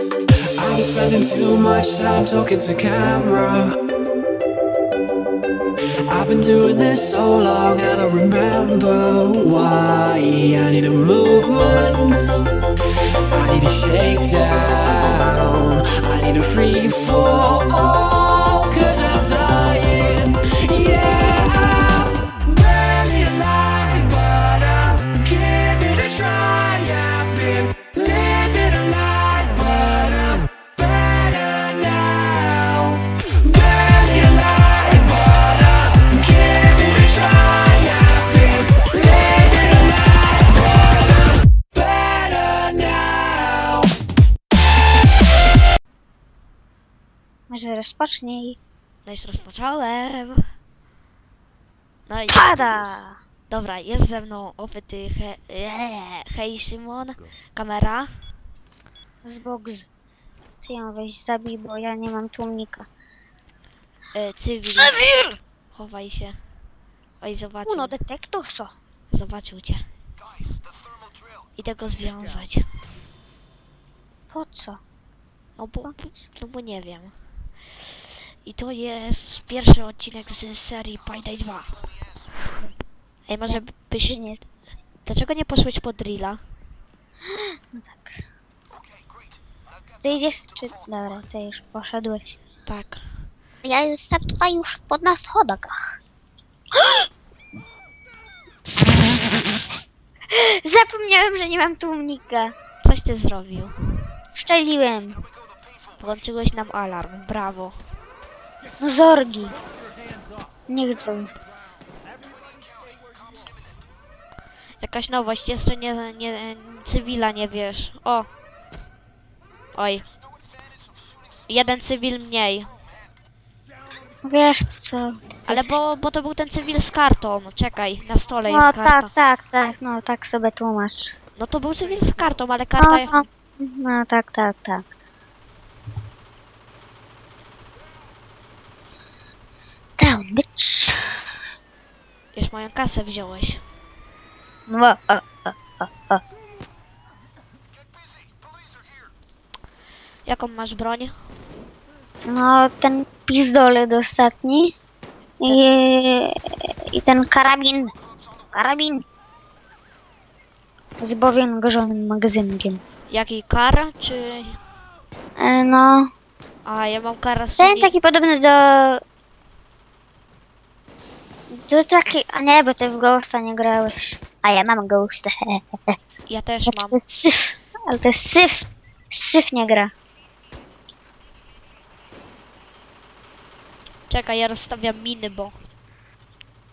I've been spending too much time talking to camera. I've been doing this so long, I don't remember why. I need a movement. I need a shakedown. I need a free fall. Rozpocznij. No już rozpocząłem. No i Tada! dobra, jest ze mną opyty he, hej Szymon, kamera. Z bogu. Ty ją weź zabij, bo ja nie mam tłumnika. E, cywil, Cywil! chowaj się. Oj, zobaczył, Uno detektoso. zobaczył cię. Idę go związać. Po co? No bo, bo, no bo nie wiem. I to jest pierwszy odcinek z serii Payday 2. Ej, może byś... Nie? Dlaczego nie poszłeś po drilla? No tak. Zejdziesz czy... Dobra, ty już poszedłeś. Tak. Ja jestem tutaj już pod na schodach. Zapomniałem, że nie mam tłumnika. Coś ty zrobił. Wszczeliłem. Włączyłeś nam alarm, brawo. No zorgi. Nie chcę. Jakaś nowość, jeszcze nie, nie, cywila nie wiesz. O! Oj. Jeden cywil mniej. Wiesz co? Ale bo, bo to był ten cywil z kartą. Czekaj, na stole No jest karta. tak, tak, tak, no tak sobie tłumacz. No to był cywil z kartą, ale karta... No, no tak, tak, tak. Down, bitch. Wiesz, moją kasę wziąłeś. No, a, a. Jaką masz broń? no ten pizdolet ostatni. I, I ten karabin. Karabin. Z powiększonym magazynkiem. Jaki kar, czy... E, no, A, ja mam kara z ten taki podobny do... Do taki... A nie, bo ty w Ghosta nie grałeś. A ja mam Ghosta. Ja też mam. to jest syf. Ale to jest syf. Syf nie gra. Czekaj, ja rozstawiam miny, bo...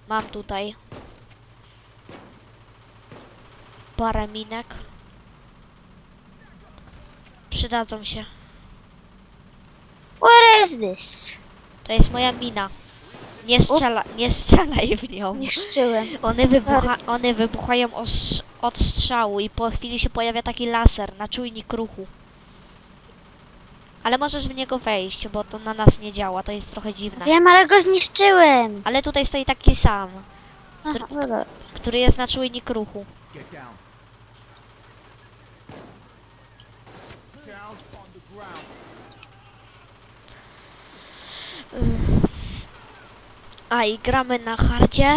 Mam tutaj... Parę minek. Przydadzą się. What is this? To jest moja mina. Nie strzela, nie strzelaj w nią. Zniszczyłem. One, wybucha, one wybuchają os, od strzału i po chwili się pojawia taki laser na czujnik ruchu. Ale możesz w niego wejść, bo to na nas nie działa, to jest trochę dziwne. Wiem, ale go zniszczyłem. Ale tutaj stoi taki sam, Aha, no dobra. który jest na czujnik ruchu. Get down. Down on the ground. A i gramy na hardzie,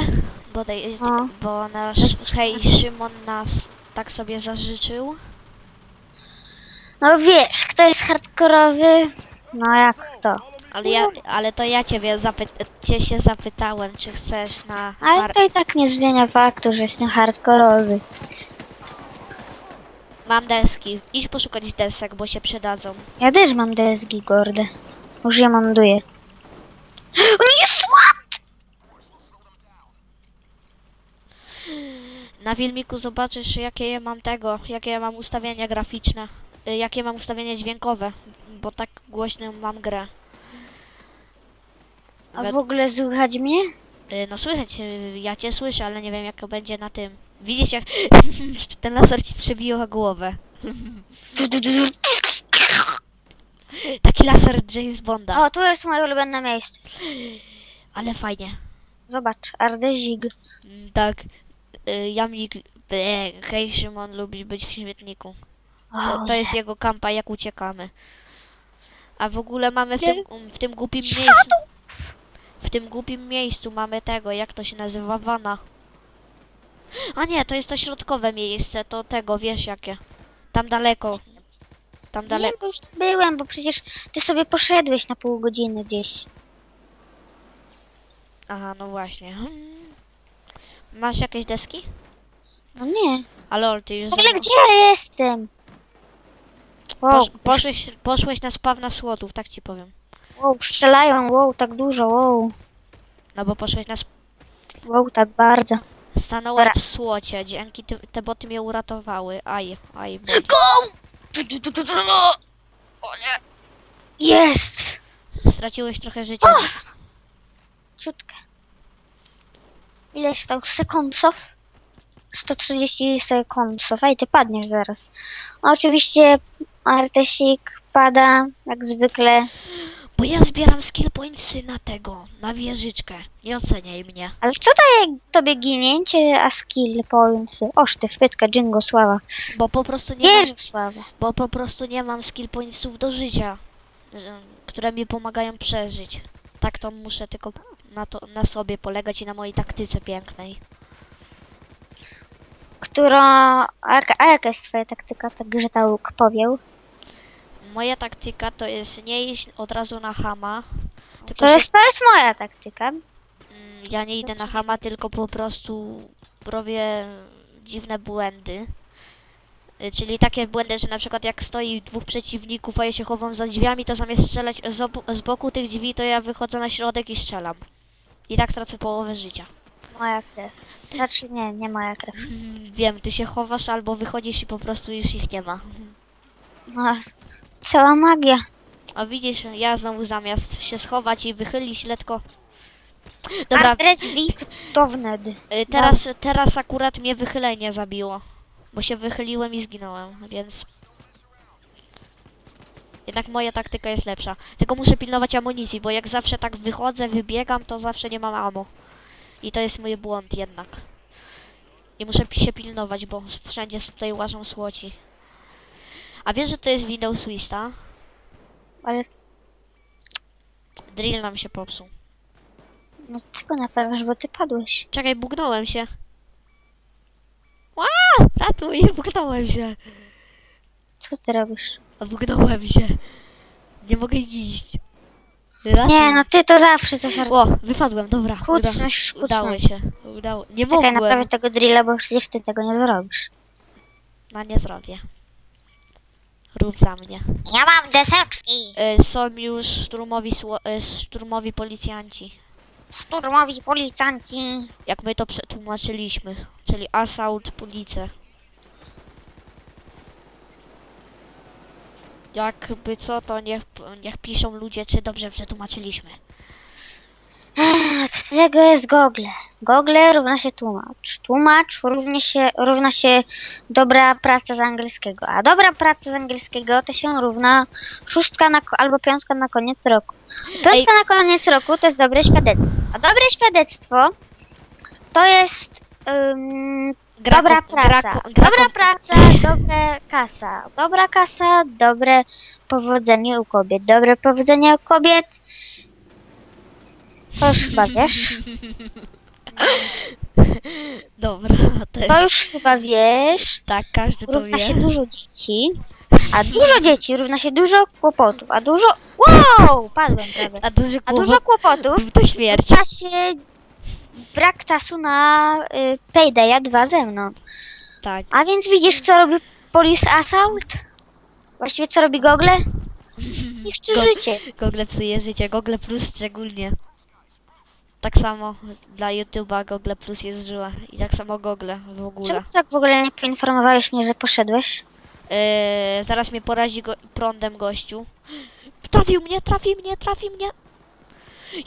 bo, dej, No. bo nasz hej Szymon nas tak sobie zażyczył. No wiesz, kto jest hardkorowy? No jak kto? Ale, ja, ale to ja ciebie, zapy- cię się zapytałem, czy chcesz na Ale to i tak nie zmienia faktu, że jestem hardkorowy. Mam deski. Idź poszukać desek, bo się przydadzą. Ja też mam DSG gordę. Już je montuję. Nie Na filmiku zobaczysz, jakie ja mam tego, jakie ja mam ustawienia graficzne, y, jakie mam ustawienia dźwiękowe, bo tak głośną mam grę. A w ogóle słuchać mnie? y, No słychać, y, ja cię słyszę, ale nie wiem jak to będzie na tym. Widzisz jak ten laser ci przebiła głowę. Taki laser James Bonda, O, tu jest moje ulubione miejsce. ale fajnie. Zobacz, Ardezig. Mm, Tak, Jamnik, hej Szymon lubi być w śmietniku. To, to jest jego kampa, jak uciekamy. A w ogóle mamy w tym, w tym głupim miejscu... W tym głupim miejscu mamy tego, jak to się nazywa, wana. A nie, to jest to środkowe miejsce, to tego, wiesz jakie. Tam daleko. Tam Wiem, daleko. bo już tu byłem, bo przecież ty sobie poszedłeś na pół godziny gdzieś. Aha, no właśnie. Hmm. Masz jakieś deski? No nie. A lol, ty już... W ogóle za- gdzie ja jestem? Wow, Posz, poszłeś, poszłeś na spawna słotów, tak ci powiem. wow, strzelają, wow, tak dużo, wow. No bo poszłeś na... Sp- Wow, tak bardzo. stanąłem Dobra. w słocie, dzięki ty, te boty mnie uratowały. Aj, aj, bo... Go! Tu, tu, tu, tu, tu, no. O nie. Jest! Straciłeś trochę życia. Ciutkę. Ileś tam sekundów? 130 sekundów. Ej, ty padniesz zaraz. Oczywiście Artesik pada, jak zwykle. Bo ja zbieram skill pointsy na tego, na wieżyczkę. Nie oceniaj mnie. Ale co daje tobie ginięcie, a skill points? Oż ty, wpytka, Jingo, sława. Bo po prostu nie mam, Wierzę w sławę. bo po prostu nie mam skill pointsów do życia, że- które mi pomagają przeżyć. Tak to muszę tylko na, to, na sobie polegać i na mojej taktyce pięknej. Która... A, jaka- a jaka jest twoja taktyka, tak że ta łuk powiał? Moja taktyka to jest nie iść od razu na hama, To się, jest, to jest moja taktyka. mm, ja nie idę na hama, tylko po prostu robię dziwne błędy. Y, Czyli takie błędy, że na przykład jak stoi dwóch przeciwników, a ja się chowam za drzwiami, to zamiast strzelać z, z boku tych drzwi, to ja wychodzę na środek i strzelam. I tak tracę połowę życia. Moja krew. Znaczy nie, nie moja krew. Mm, Wiem, ty się chowasz albo wychodzisz i po prostu już ich nie ma. No, cała magia. A widzisz, ja znowu zamiast się schować i wychylić letko... Dobra, Adreswik to wned. y, teraz, teraz akurat mnie wychylenie zabiło. Bo się wychyliłem i zginąłem, więc... Jednak moja taktyka jest lepsza. Tylko muszę pilnować amunicji, bo jak zawsze tak wychodzę, wybiegam, to zawsze nie mam ammo. I to jest mój błąd jednak. I muszę się pilnować, bo wszędzie tutaj łażą słoci. A wiesz, że to jest Windows Wista? Ale Drill nam się popsuł. no ty go naprawiasz, bo ty padłeś. Czekaj, bugnąłem się. Ła! Ratuj, bugnąłem się. Co ty robisz? Bugnąłem się. Nie mogę iść. Ratuj. Nie, no ty to zawsze coś ar- O, wypadłem, dobra. Uda, kucnąć, udało kucnąć. się. Udało. Nie Czekaj, mogłem. naprawię tego drilla, bo przecież ty tego nie zrobisz. No nie zrobię. Rób za mnie. Ja mam deseczki. Y, są już szturmowi, sło- y, szturmowi policjanci. Szturmowi policjanci. Jak my to przetłumaczyliśmy. Czyli assault police. Jakby co, to niech, niech piszą ludzie, czy dobrze przetłumaczyliśmy. Od tego jest Google. Google równa się tłumacz. Tłumacz równa się, równa się dobra praca z angielskiego. A dobra praca z angielskiego to się równa szóstka na, albo piątka na koniec roku. Piątka na koniec roku to jest dobre świadectwo. A dobre świadectwo to jest ym, Gra dobra gra praca. ko- gra Dobra praca, dobra kasa. Dobra kasa, dobre powodzenie u kobiet. Dobre powodzenie u kobiet. To już chyba wiesz. Dobra, też. To już chyba wiesz. Tak, każdy to Równa wie. się dużo dzieci. A dużo dzieci równa się dużo kłopotów. A dużo. Wow! Padłem prawie. A dużo A dużo kłopotów to śmierć. w czasie brak czasu na y, Paydaya 2 ze mną. Tak. A więc widzisz, co robi Police Assault? Właściwie co robi Google? Niszczy Go- życie. Google psuje życie, Google Plus szczególnie. Tak samo dla YouTube'a Google Plus jest złe. I tak samo Google w ogóle. Czemu tak w ogóle nie poinformowałeś mnie, że poszedłeś? Yy, zaraz mnie porazi go prądem gościu. Trafił mnie, trafił mnie, trafił mnie.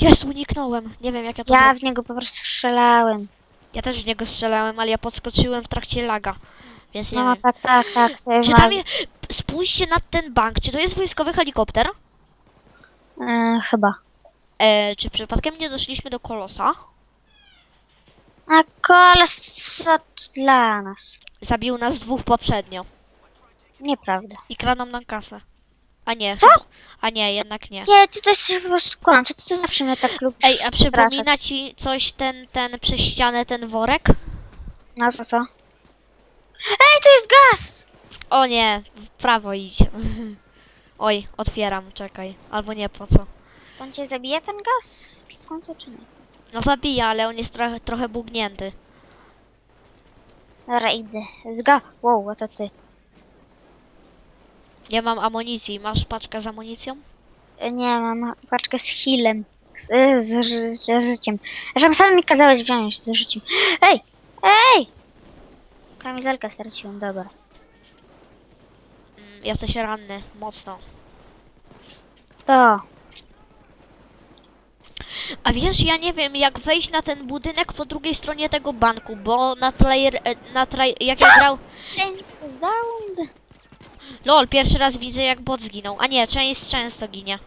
Jest, uniknąłem. Nie wiem jak ja to Ja ja, w niego po prostu strzelałem. ja też w niego strzelałem, ale ja podskoczyłem w trakcie laga. Więc nie No wiem. tak, tak, tak. Sobie Czy tam je... Spójrzcie na ten bank. Czy to jest wojskowy helikopter? e, chyba. E, czy przypadkiem nie doszliśmy do kolosa? A kolos to dla nas. Zabił nas dwóch poprzednio. Nieprawda. I kradną nam kasę. A nie. Co? A nie, jednak nie. Nie, ty to jesteś po prostu ty to zawsze mnie tak lubisz Ej, a przypomina straszać. ci coś ten, ten przez ścianę, ten worek? No to co? Ej, tu jest gaz! O nie, w prawo idź. Oj, otwieram, czekaj. Albo nie, po co? On cię zabije ten gaz? W końcu czy nie? No zabija, ale on jest trochę, trochę bugnięty. Dobra, idę. Zga... Wow, a to ty. Nie mam amunicji. Masz paczkę z amunicją? E, Nie, mam paczkę z healem. Z, z, z, z życiem. Zresztą sam mi kazałeś wziąć z życiem. Ej! Ej! Kamizelkę straciłem, dobra. Mm, jesteś ranny, mocno. To. A wiesz, ja nie wiem, jak wejść na ten budynek po drugiej stronie tego banku, bo na trailer, e, na traj, jak ja grał... Is down. Lol, pierwszy raz widzę, jak bot zginął. A nie, część często ginie.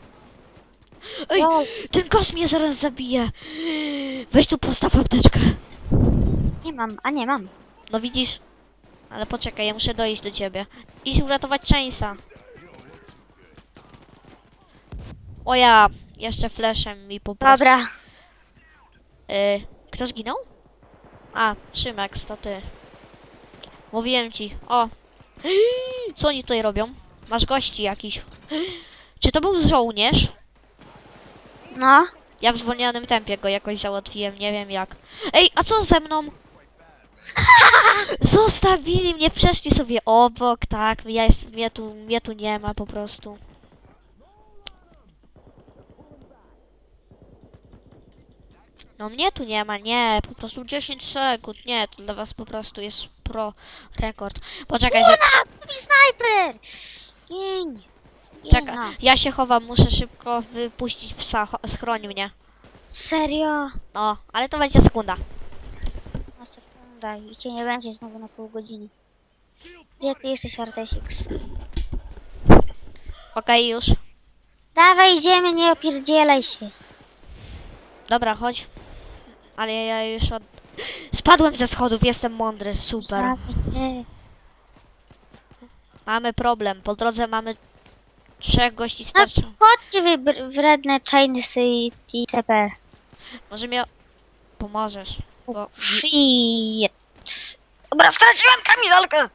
Ej, Lol. ten gaz mnie zaraz zabije. Weź tu postaw apteczkę. Nie mam, a nie mam. No widzisz? Ale poczekaj, ja muszę dojść do ciebie. Idź uratować Chainsa. O ja, jeszcze flashem mi po prostu. Dobra. Y, kto zginął? A, Szymex, to ty. Mówiłem ci. O. Co oni tutaj robią? Masz gości jakiś. Czy to był żołnierz? No. Ja w zwolnionym tempie go jakoś załatwiłem, nie wiem jak. Ej, a co ze mną? Zostawili mnie, przeszli sobie obok, tak, ja jest, mnie, tu, mnie tu nie ma po prostu. No mnie tu nie ma, nie, po prostu 10 sekund, nie, to dla was po prostu jest pro rekord. Poczekaj, za, Kurna, snajper! Gin, czekaj, no. ja się chowam, muszę szybko wypuścić psa, schroń mnie. Serio? No, ale to będzie sekunda. No sekunda i cię nie będzie znowu na pół godziny. Gdzie ty jesteś, Artesix? Okej, już. Dawaj, idziemy, nie opierdzielaj się. Dobra, chodź. Ale ja już od... Spadłem ze schodów, jestem mądry, super. Mamy problem, po drodze mamy trzech gości No, starczy. chodźcie wy wredne Chinesy i i TP. Może mi... Pomożesz, bo Shit. Dobra, straciłem kamizelkę!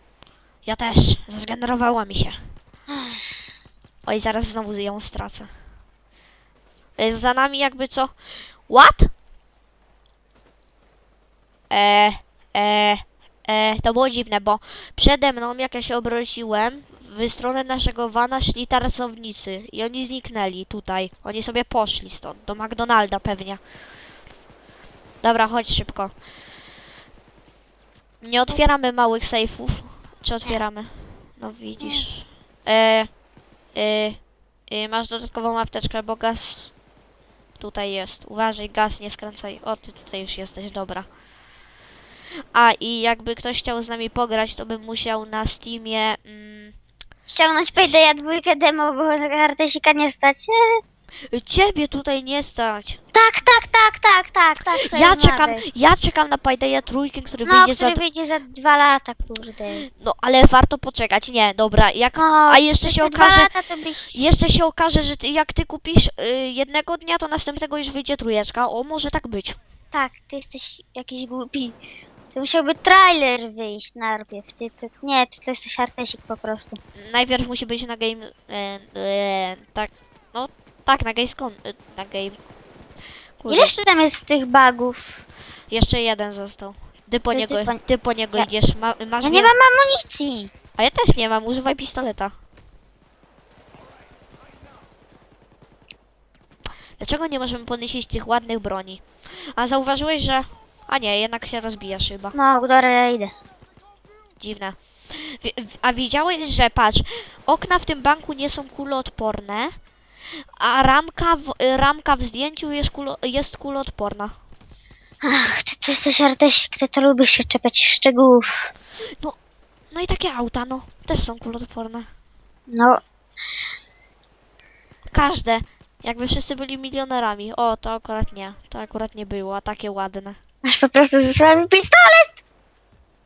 ja też, zregenerowała mi się. Oj, zaraz znowu ją stracę. Jest za nami jakby co... What? E, e, e, to było dziwne, bo przede mną, jak ja się obróciłem, w stronę naszego wana szli tarasownicy i oni zniknęli tutaj. Oni sobie poszli stąd, do McDonalda pewnie. Dobra, chodź szybko. Nie otwieramy małych sejfów. Czy otwieramy? No widzisz. E, e, e, masz dodatkową apteczkę, bo gaz tutaj jest. Uważaj, gaz nie skręcaj. O, ty tutaj już jesteś, dobra. A i jakby ktoś chciał z nami pograć, to bym musiał na Steamie. Mm, Ściągnąć Paydaya dwójkę demo, bo Artesika nie stać. Ciebie tutaj nie stać. Tak, tak, tak, tak, tak, tak. sobie Ja czekam, ja czekam na Paydaya trójkę, który No, wyjdzie który za. wyjdzie za dwa lata, kurde. No ale warto poczekać. Nie, dobra, jak. No, A jeszcze się te okaże- Dwa lata to byś... Jeszcze się okaże, że ty, jak ty kupisz y, jednego dnia, to następnego już wyjdzie trójeczka. O, może tak być. Tak, ty jesteś jakiś głupi. To musiałby trailer wyjść najpierw. Ty, ty, nie, ty to jesteś artesik po prostu. Najpierw musi być na game. E, e, tak. No, tak, na Gamescom. E, na game. Kurde, Ile jeszcze tam jest tych bugów? Jeszcze jeden został. Ty po To jest niego, ty po- ty po niego Ja- idziesz. Ma, masz Ja nie wie- mam amunicji. A ja też nie mam, używaj pistoleta. Dlaczego nie możemy podnieść tych ładnych broni? A zauważyłeś, że... A nie, jednak się rozbijasz chyba. Smok, dobra, ja idę. Dziwne. Wi- w- A widziałeś, że patrz, okna w tym banku nie są kuloodporne, a ramka w, ramka w zdjęciu jest, kulo, jest kuloodporna. Ach, ty to jesteś artesik, ty to lubisz się czepiać szczegółów. No i takie auta, no, też są kuloodporne. No, Każde. Jakby wszyscy byli milionerami. O, to akurat nie. To akurat nie było, a takie ładne. masz po prostu ze słaby pistolet.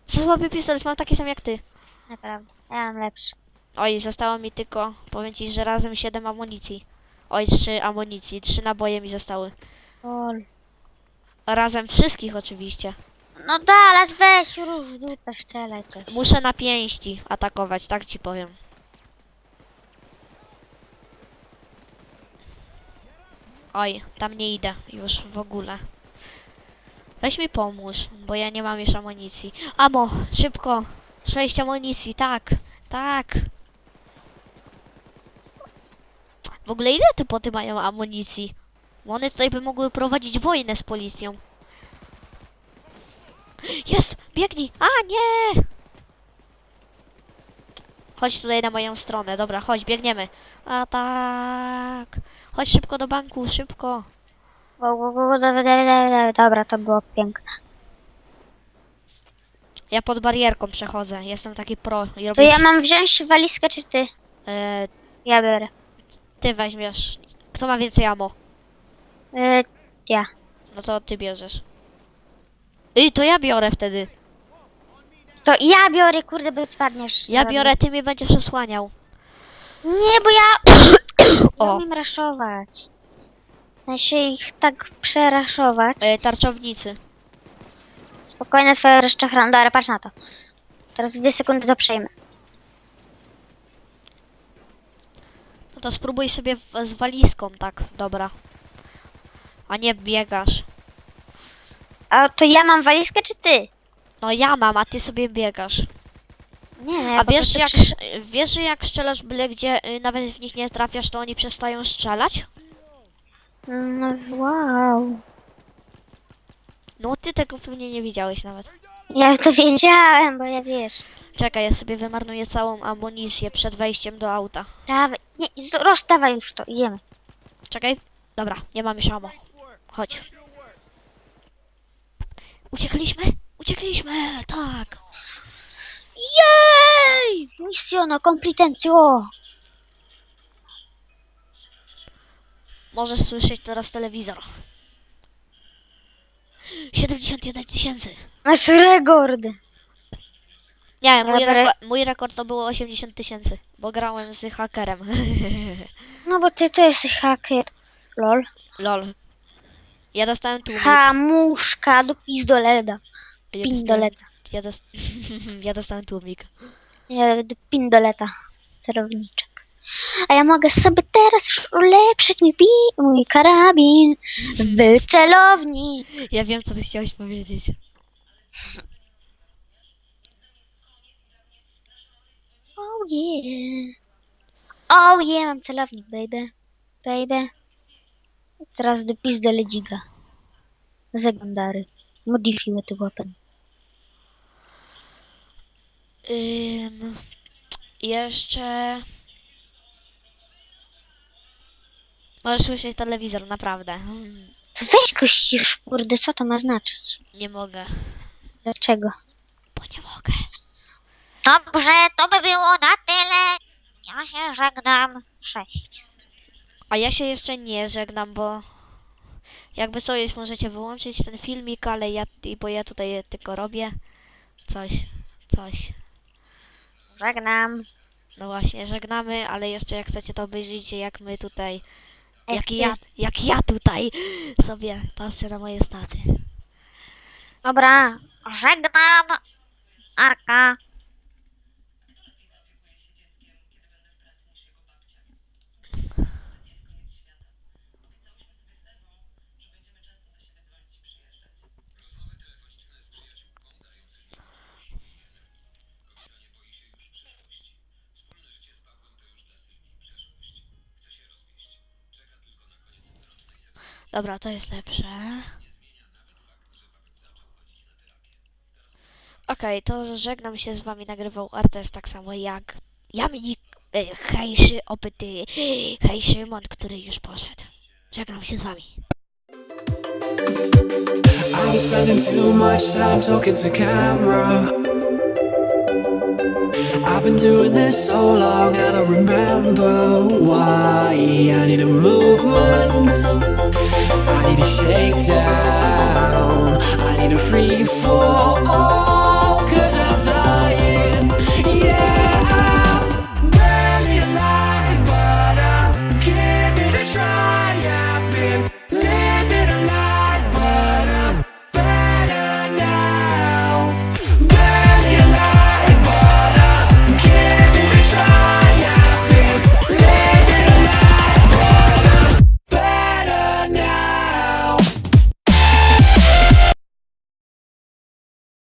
Słaby pistolet, mam taki sam jak ty. Naprawdę, ja mam lepszy. Oj, zostało mi tylko, powiem ci, że razem 7 amunicji. Oj, 3 amunicji, 3 naboje mi zostały. Lol. Razem wszystkich oczywiście. No dalej, weź róż dupę, strzelaj coś. Muszę na pięści atakować, tak ci powiem. Oj, tam nie idę już w ogóle. Weź mi pomóż, bo ja nie mam już amunicji. Amo, szybko! Sześć amunicji, tak, tak. W ogóle ile te poty mają amunicji? Bo One tutaj by mogły prowadzić wojnę z policją. Jest! Biegnij! A, nie! Chodź tutaj na moją stronę, dobra, chodź, biegniemy. A tak. Chodź szybko do banku, szybko. Dobra, to było piękne. Ja pod barierką przechodzę, jestem taki pro. I To robię... ja mam wziąć walizkę, czy ty? e, Ja biorę. ty weźmiesz. Kto ma więcej ammo? E, ja. No to ty bierzesz. I to ja biorę wtedy. To ja biorę, kurde, bo spadniesz. Ja biorę, ty mnie będziesz osłaniał. Nie, bo ja... O. Ja umiem raszować. Sensie ich tak przeraszować. E, tarczownicy. Spokojnie swoje reszczach Dobra, patrz na to. Teraz dwie sekundy to przejmę. No to spróbuj sobie w, z walizką, tak, dobra. A nie biegasz. A to ja mam walizkę, czy ty? No ja mam, a ty sobie biegasz. Nie. A po wiesz prostu jak, przy- sz- wiesz, że jak strzelasz byle gdzie, y, nawet w nich nie trafiasz, to oni przestają strzelać? No wow. No ty tego pewnie nie widziałeś nawet. Ja to wiedziałem, bo ja wiesz. Czekaj, ja sobie wymarnuję całą amunicję przed wejściem do auta. Dawaj, nie, z- rozdawaj już to, idziemy. Czekaj. Dobra, nie mam już. Chodź. Uciekliśmy? Uciekliśmy, tak. Jej! Misjono completencio! Możesz słyszeć teraz telewizor. 71 tysięcy. Nasz rekord! Nie, mój, Dobra. reko mój rekord to było 80 tysięcy, bo grałem z hakerem. No bo ty to jesteś haker. Lol. Lol. Ja dostałem tłumik. Hamuszka do pizdoleda. Ja Pindoleta. ja, dos ja dostałem tłumik. Do pindoleta. Celowniczek. A ja mogę sobie teraz już ulepszyć mój, pi mój karabin w celowni. Ja wiem, co ty chciałeś powiedzieć. Oh yeah. Oh yeah, mam celownik, baby. Baby. Teraz do pizdoleciga. Zegundary. Modify with the weapon. Ym, jeszcze... Możesz słyszeć telewizor, naprawdę. To weź go ścisz, kurde, co to ma znaczyć? Nie mogę, Dlaczego? bo nie mogę. Dobrze, to by było na tyle. Ja się żegnam. Sześć. A ja się jeszcze nie żegnam, bo... Jakby co, już możecie wyłączyć ten filmik, ale ja, bo ja tutaj tylko robię coś, coś. Żegnam. No właśnie, żegnamy, ale jeszcze jak chcecie to obejrzyjcie, jak my tutaj, Jak jak ty. ja, jak ja tutaj sobie patrzę na moje staty. Dobra, żegnam. Arka. Dobra, to jest lepsze. Okej, to żegnam się z wami, nagrywał Artes tak samo jak Jamnik, e, hejszy, opyty, hej Szymon, który już poszedł. Żegnam się z wami. I was spending too much time talking to camera. I've been doing this so long, I don't remember why. I need a shakedown, I need a free fall.